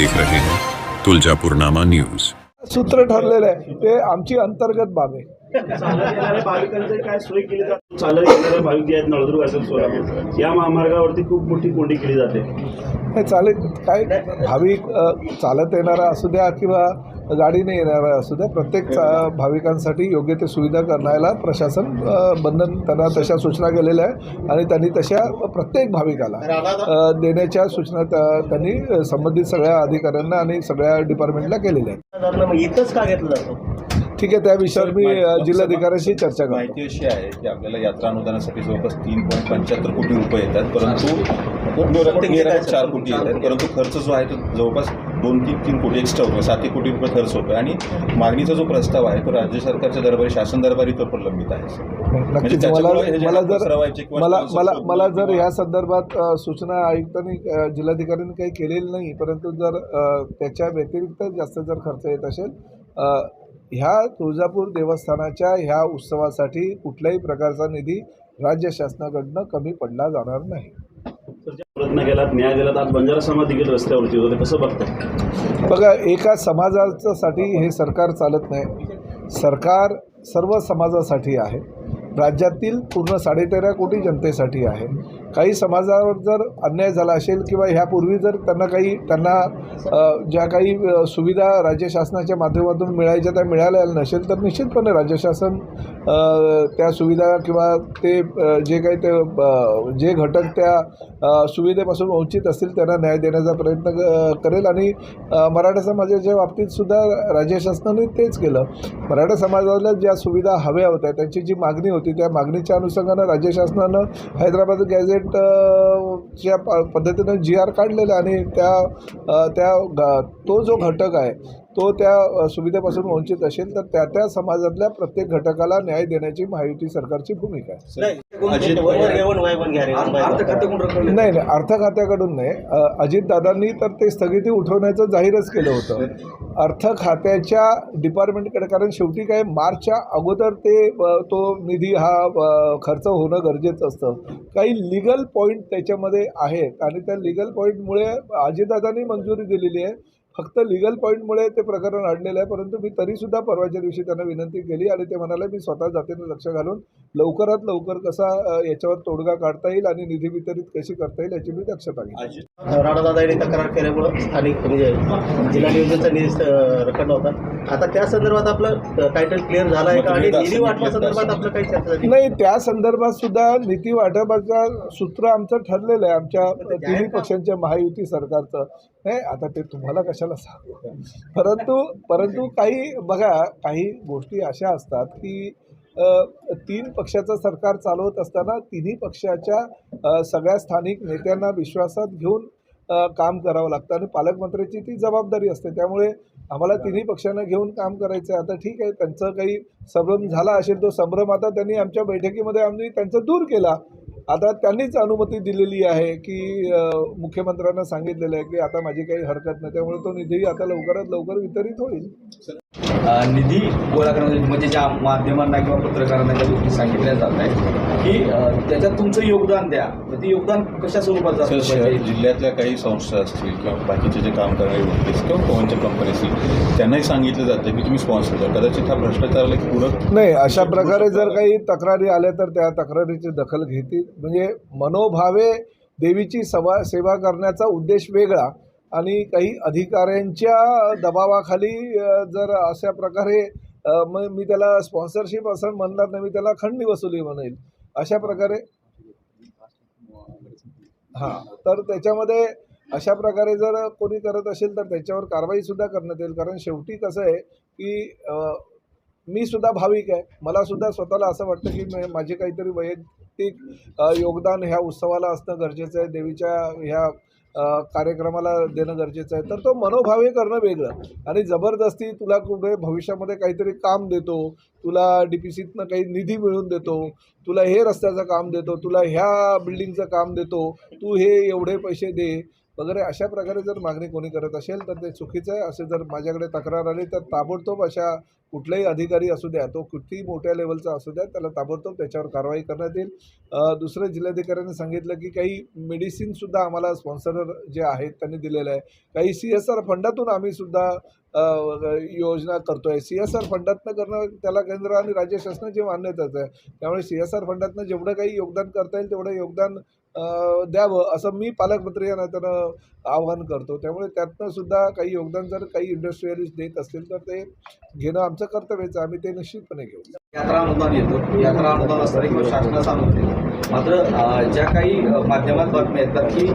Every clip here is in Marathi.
देख रहे हैं तुलजापुरनामा न्यूज। सूत्र ठरलेलं आहे ते आमची अंतर्गत बाब आहे. चालत येणाऱ्या भाविकांचे काय सोय केली जाते? चालत येणारे भाविक जे आहेत नळदुर्ग असेल सोलापूर या महामार्गावरती खूप मोठी कोंडी केली जाते. हे चालेल. काय? भाविक चालत येणारा असू द्या किंवा गाडीने येणारा असू द्या प्रत्येक भाविकांसाठी योग्य ते सुविधा करण्याला प्रशासन बंधन त्यांना तशा सूचना केलेल्या आहे आणि त्यांनी तशा प्रत्येक भाविकाला देण्याच्या सूचना त्या- त्यांनी संबंधित सगळ्या अधिकाऱ्यांना आणि सगळ्या डिपार्टमेंटला केलेल्या आहेत. इथंच का घेतलं जातो? ठीक आहे त्या विषयावर मी जिल्हाधिकाऱ्यांशी चर्चा करतो. माहिती अशी आहे की आपल्याला यात्रा अनुदानासाठी जवळपास तीन पॉईंट पंच्याहत्तर कोटी रुपये येतात परंतु चार कोटी येतात परंतु खर्च जो आहे तो जवळपास दोन तीन तीन कोटी एक्स्ट्रा होतो सात एक कोटी रुपये खर्च होतो आणि मागणीचा जो प्रस्ताव आहे तो राज्य सरकारच्या दरबारी शासन दरबारी तो प्रलंबित आहे म्हणजे मला हे जे मला जर या संदर्भात सूचना आयुक्तांनी जिल्हाधिकाऱ्यांनी काही केलेली नाही परंतु जर त्याच्या व्यतिरिक्त जास्त जर खर्च येत असेल ह्या तुळजापूर देवस्थानाच्या ह्या उत्सवासाठी कुठल्याही प्रकारचा निधी राज्य शासनाकडनं कमी पडला जाणार नाही. तर ज्या प्रयत्न केलात न्याय दिलात आज बंजारा समाज देखील रस्त्यावरती होते. कसं बघताय? बघा एका समाजासाठी हे सरकार चालत नाही. सरकार सर्व समाजासाठी आहे. राज्यातील पूर्ण साडेतेरा कोटी जनतेसाठी आहे. काही समाजावर जर अन्याय झाला असेल किंवा ह्यापूर्वी जर त्यांना काही त्यांना ज्या काही सुविधा राज्य शासनाच्या माध्यमातून मिळायच्या त्या मिळाल्या नसेल तर निश्चितपणे राज्य शासन त्या सुविधा किंवा ते जे काही ते जे घटक त्या सुविधेपासून वंचित असतील त्यांना न्याय देण्याचा प्रयत्न क- करेल. आणि मराठा समाजाच्या बाबतीत सुद्धा राज्य शासनाने तेच केलं. मराठा समाजाला ज्या सुविधा हव्या होत्या त्यांची जी मागणी होती त्या मागणीच्या अनुषंगानं राज्य शासनानं हैदराबाद गॅझेट च्या प- पद्धतीनं जी आर काढलेला आणि त्या त्या ग- तो जो घटक आहे तो त्या सुविधेपासून वंचित असेल तर त्या त्या समाजातल्या प्रत्येक घटकाला न्याय देण्याची महायुती सरकारची भूमिका आहे. अजित नाही नाही अर्थ खात्याकडून नाही. अ, अजितदादांनी तर ते स्थगिती उठवण्याचं जाहीरच केलं होतं. अर्थ खात्याच्या डिपार्टमेंटकडे कारण शेवटी काय मार्चच्या अगोदर ते तो निधी हा खर्च होणं गरजेचं असतं. काही लिगल पॉईंट त्याच्यामध्ये आहेत. आणि त्या लिगल पॉईंटमुळे अजितदादांनी मंजुरी दिलेली आहे. फक्त लिगल पॉईंटमुळे ते प्रकरण अडलेलं आहे परंतु मी तरीसुद्धा परवाच्या दिवशी त्यांना विनंती केली आणि ते म्हणाले मी स्वतः जातीनं लक्ष घालून लवकरात लवकर कसा याच्यावर तोडगा काढता येईल आणि निधी वितरित कशी करता येईल याची मी दक्षता अजित. राणादादा यांनी तक्रार केल्यामुळं स्थानिक म्हणजे जिल्हा नियोजनचा निधी रखडला होता. आता त्या संदर्भात आपलं टायटल क्लिअर झालं आहे का? आणि निधी वाटपा संदर्भात आपलं काही चर्चा नाही त्या संदर्भात सुद्धा निधी वाटपाचा सूत्र आमचं ठरलेलं आहे. आमच्या तिन्ही पक्षांच्या महायुती सरकारचं. नाही आता ते तुम्हाला कशाला सांगू परंतु परंतु काही बघा काही गोष्टी अशा असतात की तीन पक्षाचं सरकार चालवत असताना तिन्ही पक्षाच्या सगळ्या स्थानिक नेत्यांना विश्वासात घेऊन काम करावं लागतं आणि पालकमंत्र्याची ती जबाबदारी असते. त्यामुळे आम्हाला तिन्ही पक्षांना घेऊन काम करायचं आहे आता ठीक आहे त्यांचं काही संभ्रम झाला असेल तो संभ्रम आता त्यांनी आमच्या बैठकीमध्ये आम्ही त्यांचं दूर केला. आता त्यांनीच अनुमती दिलेली आहे की मुख्यमंत्र्यांना सांगितलेलं आहे की आता माझी काही हरकत नाही त्यामुळे तो निधी आता लवकरात लवकर वितरित होईल. निधी गोळा करण्यासाठी म्हणजे ज्या माध्यमांना किंवा पत्रकारांना ज्या गोष्टी सांगितल्या जात आहेत की त्याच्यात तुमचं योगदान द्या. तर ते योगदान कशा स्वरूपात जिल्ह्यातल्या काही संस्था असतील किंवा बाकीचे जे काम करणारे व्यक्ती असतील किंवा पवनच्या कंपनी असतील त्यांनाही सांगितलं जातं की तुम्ही स्पॉन्सर करा. कदाचित हा भ्रष्टाचाराला पूरक नाही अशा प्रकारे जर काही तक्रारी आल्या तर त्या तक्रारीची दखल घेतील. म्हणजे मनोभावे देवीची सवा सेवा करण्याचा उद्देश वेगळा. आणि काही अधिकाऱ्यांच्या दबावाखाली जर अशा प्रकारे मग मी त्याला स्पॉन्सरशिप असं म्हणणार नाही मी त्याला खंडणी वसुली म्हणेल. अशा प्रकारे? हां. तर त्याच्यामध्ये अशा प्रकारे जर कोणी करत असेल तर त्याच्यावर कारवाईसुद्धा करण्यात येईल. कारण शेवटी कसं आहे की मी सुद्धा भाविक आहे. मला सुद्धा स्वतःला असं वाटतं की माझे काहीतरी वैयक्तिक योगदान ह्या उत्सवाला असणं गरजेचं आहे. देवीच्या ह्या कार्यक्रमाला देणं गरजेचं आहे. तर तो मनोभावे करणं वेगळं. आणि जबरदस्ती तुला कुठे भविष्यामध्ये काहीतरी काम देतो तुला डी पी सीतनं काही निधी मिळवून देतो तुला हे रस्त्याचं काम देतो तुला ह्या बिल्डिंगचं काम देतो तू हे एवढे पैसे दे वगैरे अशा प्रकारे जर मागणी कोणी करत असेल तर ते चुकीचं आहे. असे जर माझ्याकडे तक्रार आली तर ताबडतोब अशा कुठलाही अधिकारी असू द्या तो किती मोठ्या लेवलचा असू द्या त्याला ताबडतोब त्याच्यावर कारवाई करण्यात येईल. दुसरे जिल्हाधिकाऱ्यांनी सांगितलं की काही मेडिसिनसुद्धा आम्हाला स्पॉन्सर जे आहेत त्यांनी दिलेलं आहे. काही सी एस आर फंडातून आम्ही सुद्धा योजना करतो आहे सी एस आर फंडातनं करणं त्याला केंद्र आणि राज्य शासनाची मान्यताच आहे. त्यामुळे सी एस आर फंडातनं जेवढं काही योगदान करता येईल तेवढं योगदान द्यावं असं मी पालकमंत्री या नात्यानं आवाहन करतो. त्यामुळे त्यातनं सुद्धा काही योगदान जर काही इंडस्ट्रियलिस्ट देत असतील तर ते घेणं आमचं कर्तव्यच आहे. आम्ही ते निश्चितपणे घेऊ. यात्रा अनुदान येतं. यात्रा अनुदान असताना किंवा शासनाचं अनुदान मात्र ज्या काही माध्यमात बातम्या येतात की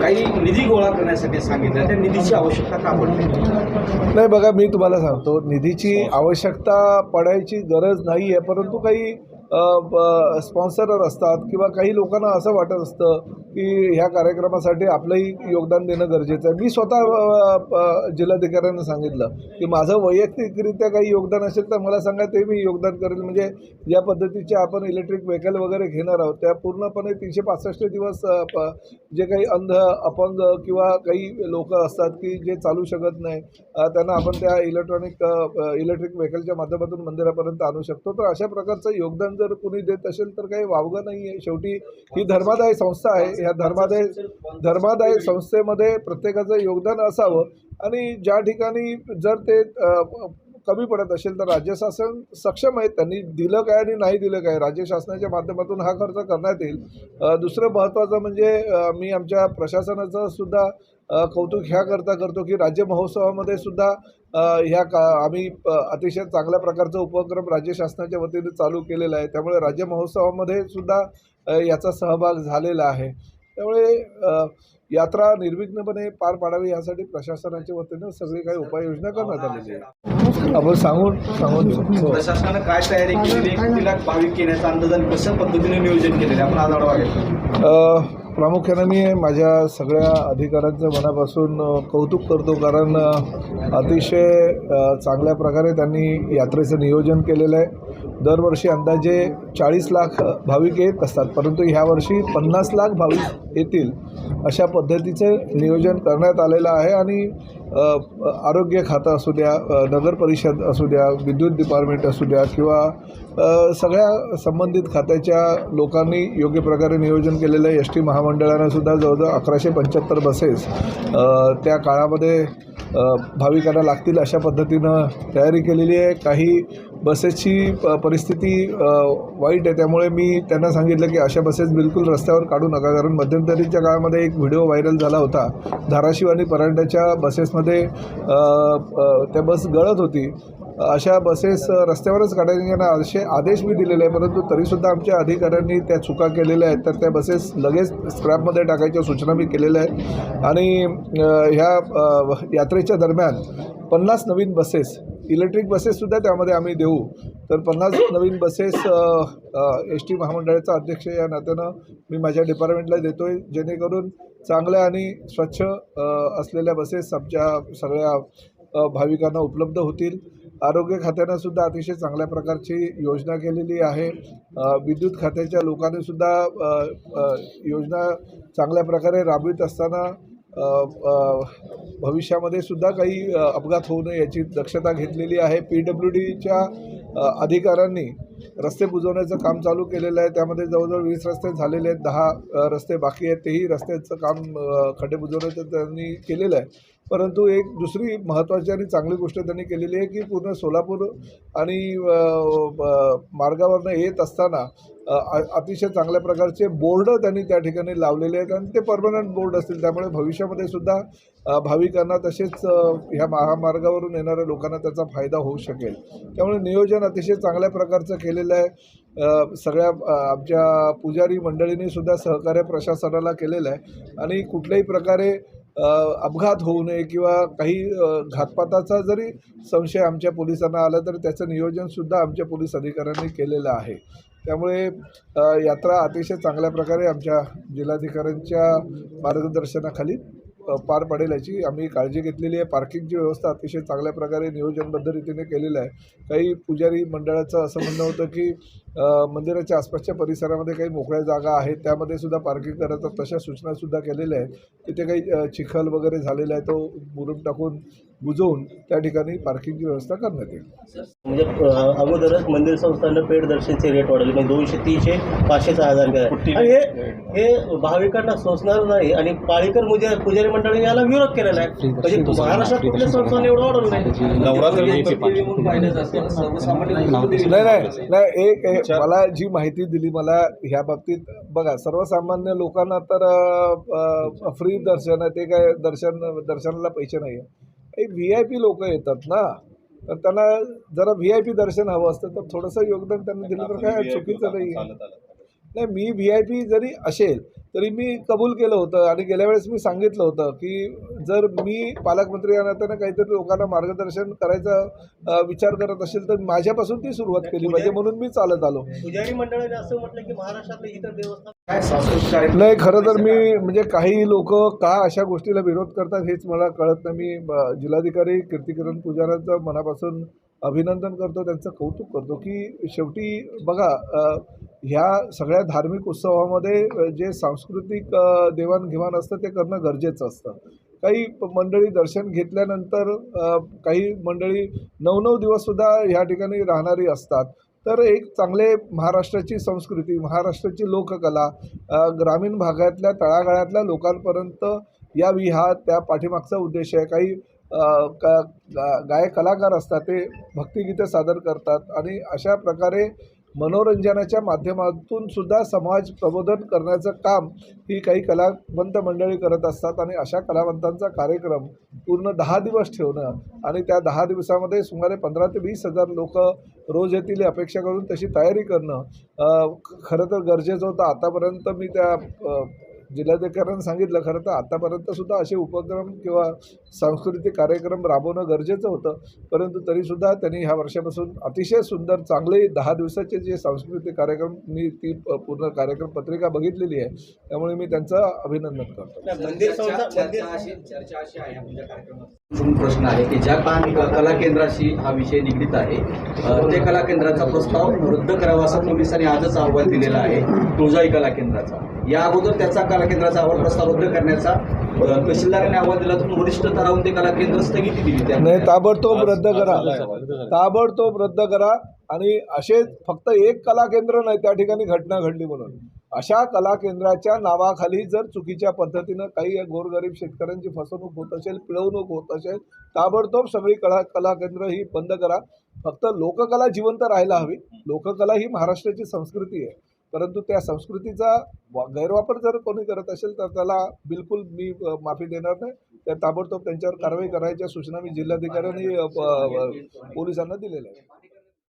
काही निधी गोळा करण्यासाठी सांगितलं त्या निधीची आवश्यकता का पडते नाही बघा मी तुम्हाला सांगतो. निधीची आवश्यकता पडायची गरज नाही आहे परंतु काही स्पॉन्सरर असतात किंवा काही लोकांना असं वाटत असतं की ह्या कार्यक्रमासाठी आपलंही योगदान देणं गरजेचं आहे. मी स्वतः जिल्हाधिकाऱ्यांना सांगितलं की माझं वैयक्तिकरित्या काही योगदान असेल तर मला सांगा ते मी योगदान करेल. म्हणजे ज्या पद्धतीचे आपण इलेक्ट्रिक व्हेकल वगैरे घेणार आहोत त्या पूर्णपणे तीनशे पासष्ट दिवस प- जे काही अंध अपंग किंवा काही लोक असतात की जे चालू शकत नाही त्यांना आपण त्या इलेक्ट्रॉनिक इलेक्ट्रिक व्हेकलच्या माध्यमातून मंदिरापर्यंत आणू शकतो. तर अशा प्रकारचं योगदान जर जर कुणी देत असेल तर काही वावगं नाही आहे शेवटी ही धर्मादाय संस्था आहे. ह्या धर्मादाय धर्मादाय संस्थेमध्ये प्रत्येकाचं योगदान असावं. आणि ज्या ठिकाणी जर ते कमी पडत असेल तर राज्य शासन सक्षम आहे. त्यांनी दिलं काय आणि नाही दिलं काय? राज्य शासनाच्या माध्यमातून हा खर्च करण्यात येईल. दुसरं महत्त्वाचं म्हणजे मी आमच्या प्रशासनाचं सुद्धा कौतुक ह्याकरता करतो की राज्य महोत्सवामध्ये सुद्धा ह्या का आम्ही अतिशय चांगल्या प्रकारचा उपक्रम राज्य शासनाच्या वतीने चालू केलेला आहे. त्यामुळे राज्य महोत्सवामध्ये सुद्धा याचा सहभाग झालेला आहे. त्यामुळे यात्रा निर्विघ्नपणे पार पाडावी यासाठी प्रशासनाच्या वतीनं सगळी काही उपाययोजना करण्यात आलेली आहे. आपण सांगून सांगून हो. प्रशासनानं काय तयारी केलेली आहे? किती लाख भाविक येण्याचा कशा पद्धतीने नियोजन केलेलं आपण आज आढावा घेतला. प्रामुख्याने मी माझ्या सगळ्या अधिकाऱ्यांचं मनापासून कौतुक करतो. कारण अतिशय चांगल्या प्रकारे त्यांनी यात्रेचं नियोजन केलेलं आहे. दरवर्षी अंदाजे चाळीस लाख भाविक येत असतात. परंतु ह्यावर्षी पन्नास लाख भाविक येतील अशा पद्धतीचं नियोजन करण्यात आलेलं आहे आणि आरोग्य खातं असू द्या नगरपरिषद नगर परिषद असू द्या विद्युत डिपार्टमेंट असू द्या किंवा सगळ्या संबंधित खात्याच्या लोकांनी योग्य प्रकारे नियोजन केलेलं आहे. एस टी महामंडळानं सुद्धा जवळजवळ अकराशे पंच्याहत्तर बसेस त्या काळामध्ये भाविकांना लागतील अशा पद्धतीनं तयारी केलेली आहे. काही बसेसची प परिस्थिती वाईट आहे. त्यामुळे मी त्यांना सांगितलं की अशा बसेस बिलकुल रस्त्यावर काढू नका. कारण मध्यंतरीच्या काळामध्ये एक व्हिडिओ व्हायरल झाला होता. धाराशिव आणि परांड्याच्या बसेसमध्ये त्या बस गळत होती. अशा बसेस रस्त्यावरच काढण्याचे असे आदेश मी दिलेले आहे परंतु तरीसुद्धा आमच्या अधिकाऱ्यांनी त्या चुका केलेल्या आहेत. तर त्या बसेस लगेच स्क्रॅपमध्ये टाकायच्या सूचना मी केलेल्या आहेत. आणि ह्या यात्रेच्या दरम्यान पन्नास नवीन बसेस इलेक्ट्रिक बसेससुद्धा त्यामध्ये आम्ही देऊ. तर पन्नास नवीन बसेस एस टी महामंडळाचा अध्यक्ष या नात्यानं मी माझ्या डिपार्टमेंटला देतो आहे जेणेकरून चांगल्या आणि स्वच्छ असलेल्या बसेस आमच्या सगळ्या भाविकांना उपलब्ध होतील. आरोग्य खात्यानं सुद्धा अतिशय चांगल्या प्रकारची योजना केलेली आहे. विद्युत खात्याच्या लोकांनी सुद्धा योजना चांगल्या प्रकारे राबवित असताना भविष्यामध्ये सुद्धा काही अपघात होऊ नये याची दक्षता घेतलेली आहे. पी डब्ल्यू डीच्या अधिकाऱ्यांनी रस्ते बुजवण्याचं काम चालू केलेलं आहे. त्यामध्ये जवळजवळ वीस रस्ते झालेले आहेत. दहा रस्ते बाकी आहेत. तेही रस्त्याचं काम खड्डे बुजवण्याचं त्यांनी केलेलं आहे. परंतु एक दुसरी महत्त्वाची आणि चांगली गोष्ट त्यांनी केलेली आहे की पूर्ण सोलापूर आणि मार्गावरनं येत असताना अतिशय चांगल्या प्रकारचे बोर्ड त्यांनी त्या ठिकाणी लावलेले आहेत आणि ते परमनंट बोर्ड असतील. त्यामुळे भविष्यामध्ये सुद्धा भाविकांना तसेच ह्या महामार्गावरून येणाऱ्या लोकांना त्याचा फायदा होऊ शकेल. त्यामुळे नियोजन अतिशय चांगल्या प्रकारचं केलेलं आहे. सगळ्या आमच्या पुजारी मंडळींनी सुद्धा सहकार्य प्रशासनाला केलेलं आहे. आणि कुठल्याही प्रकारे अपघात होऊ नये किंवा काही घातपाताचा जरी संशय आमच्या पोलिसांना आला तर त्याचं नियोजनसुद्धा आमच्या पोलीस अधिकाऱ्यांनी केलेलं आहे. त्यामुळे यात्रा अतिशय चांगल्या प्रकारे आमच्या जिल्हाधिकाऱ्यांच्या मार्गदर्शनाखाली पार पडेल याची आम्ही काळजी घेतलेली आहे. पार्किंगची व्यवस्था अतिशय चांगल्या प्रकारे नियोजनबद्ध रीतीने केलेलं आहे. काही पुजारी मंडळाचं असं म्हणणं होतं की मंदिराच्या आसपासच्या परिसरामध्ये काही मोकळ्या जागा आहेत. त्यामध्ये सुद्धा पार्किंग करायचं तशा सूचनासुद्धा केलेल्या आहेत. तिथे काही चिखल वगैरे झालेला आहे. तो मुरुम टाकून बुजवून त्या ठिकाणी पार्किंगची व्यवस्था करण्यात येईल. म्हणजे अगोदरच मंदिर संस्थानं पेड दर्शनचे रेट वाढवले. म्हणजे दोनशे तीनशे पाचशे सहा हजार आणि हे हे भाविकांना सोसणार नाही आणि पाळीकर पूजा पुजारी मंडळाने याला विरोध केलेला आहे. म्हणजे महाराष्ट्रात कुठल्या संस्थाने एवढं वाढवलं नाही? नाही नाही नाही एक एक मला जी माहिती दिली मला ह्या बाबतीत बघा सर्वसामान्य लोकांना तर फ्री दर्शन आहे ते काय दर्शन दर्शनाला पैसे नाही आहे व्ही आय पी लोक येतात ना तर त्यांना जरा व्ही आय पी दर्शन हवं असतं तर थोडंसं योगदान त्यांना दिलं तर काय चुकीचं नाही नाही मी व्ही आय पी जरी असेल तरी मी कबूल केलं होतं आणि गेल्या वेळेस मी सांगितलं होतं की जर मी पालकमंत्री या नात्यानं काहीतरी लोकांना मार्गदर्शन करायचा विचार करत असेल तर माझ्यापासून ती सुरुवात केली पाहिजे म्हणून मी चालत आलो. पुजारी मंडळाने असं म्हटलं की महाराष्ट्रातले इतर देवस्थान काय सांस्कृतिक कार्यक्रम नाही खरं तर मी म्हणजे काही लोक का अशा गोष्टीला विरोध करतात हेच मला कळत नाही. मी जिल्हाधिकारी कीर्तिकिरण पुजाऱ्यांचं मनापासून अभिनंदन करतो त्यांचं कौतुक करतो की शेवटी बघा ह्या सगळ्या धार्मिक उत्सवामध्ये जे सांस्कृतिक देवाणघेवाण असतं ते करणं गरजेचं असतं. काही प- मंडळी दर्शन घेतल्यानंतर काही मंडळी नऊ नऊ दिवससुद्धा ह्या ठिकाणी राहणारी असतात. तर एक चांगले महाराष्ट्राची संस्कृती महाराष्ट्राची लोककला ग्रामीण भागातल्या तळागाळातल्या लोकांपर्यंत यावी हा त्या पाठीमागचा उद्देश आहे. काही का गा- गायक कलाकार असतात ते भक्तिगीतं सादर करतात आणि अशा प्रकारे मनोरंजनाच्या माध्यमातून सुद्धा समाज प्रबोधन करण्याचं काम ही काही कलावंत मंडळी करत असतात आणि अशा कलावंतांचा कार्यक्रम पूर्ण दहा दिवस ठेवणं आणि त्या दहा दिवसामध्ये सुमारे पंधरा ते वीस हजार लोक रोज येतील अपेक्षा करून तशी तयारी करणं ख- खरं तर गरजेचं होतं. आतापर्यंत मी त्या जिल्हाधिकाऱ्यांनी सांगितलं खरं तर आतापर्यंत सुद्धा असे उपक्रम किंवा सांस्कृतिक कार्यक्रम राबवणं गरजेचं होतं. परंतु तरीसुद्धा त्यांनी ह्या वर्षापासून अतिशय सुंदर चांगले दहा दिवसाचे जे सांस्कृतिक कार्यक्रम मी ती प- पूर्ण कार्यक्रम पत्रिका बघितलेली आहे. त्यामुळे मी त्यांचं अभिनंदन करतो. मंदिर चर्चा संस्था मंदिर चर्चा अशी चर्चा अशी आहे आमच्या कार्यक्रमात. म्हणून प्रश्न आहे की ज्या कला केंद्राशी हा विषय निगडीत आहे ते कला केंद्राचा प्रस्ताव रद्द करावा असं पोलिसांनी आजच अहवाल दिलेला आहे. तुळजाई कला केंद्राचा. या अगोदर त्याचा कला केंद्राचा अहवाल प्रस्ताव रद्द करण्याचा तहसीलदाराने अहवाल दिला तर वरिष्ठ स्तरावरून ते कला केंद्र स्थगिती दिली त्या नाही ताबडतोब रद्द करा. ताबडतोब रद्द करा आणि असे फक्त एक कला केंद्र नाही त्या ठिकाणी घटना घडली म्हणून. अशा कला केंद्राच्या नावाखाली जर चुकीच्या पद्धतीनं काही गोरगरीब शेतकऱ्यांची फसवणूक होत असेल पिळवणूक होत असेल ताबडतोब सगळी कला कला केंद्र ही बंद करा. फक्त लोककला जिवंत राहायला हवी. लोककला ही महाराष्ट्राची संस्कृती आहे. परंतु त्या संस्कृतीचा गैरवापर जर कोणी करत असेल तर त्याला बिलकुल मी माफी देणार नाही. त्या ताबडतोब त्यांच्यावर कारवाई करायच्या सूचना मी जिल्हाधिकाऱ्यांनी पोलिसांना दिलेल्या आहेत.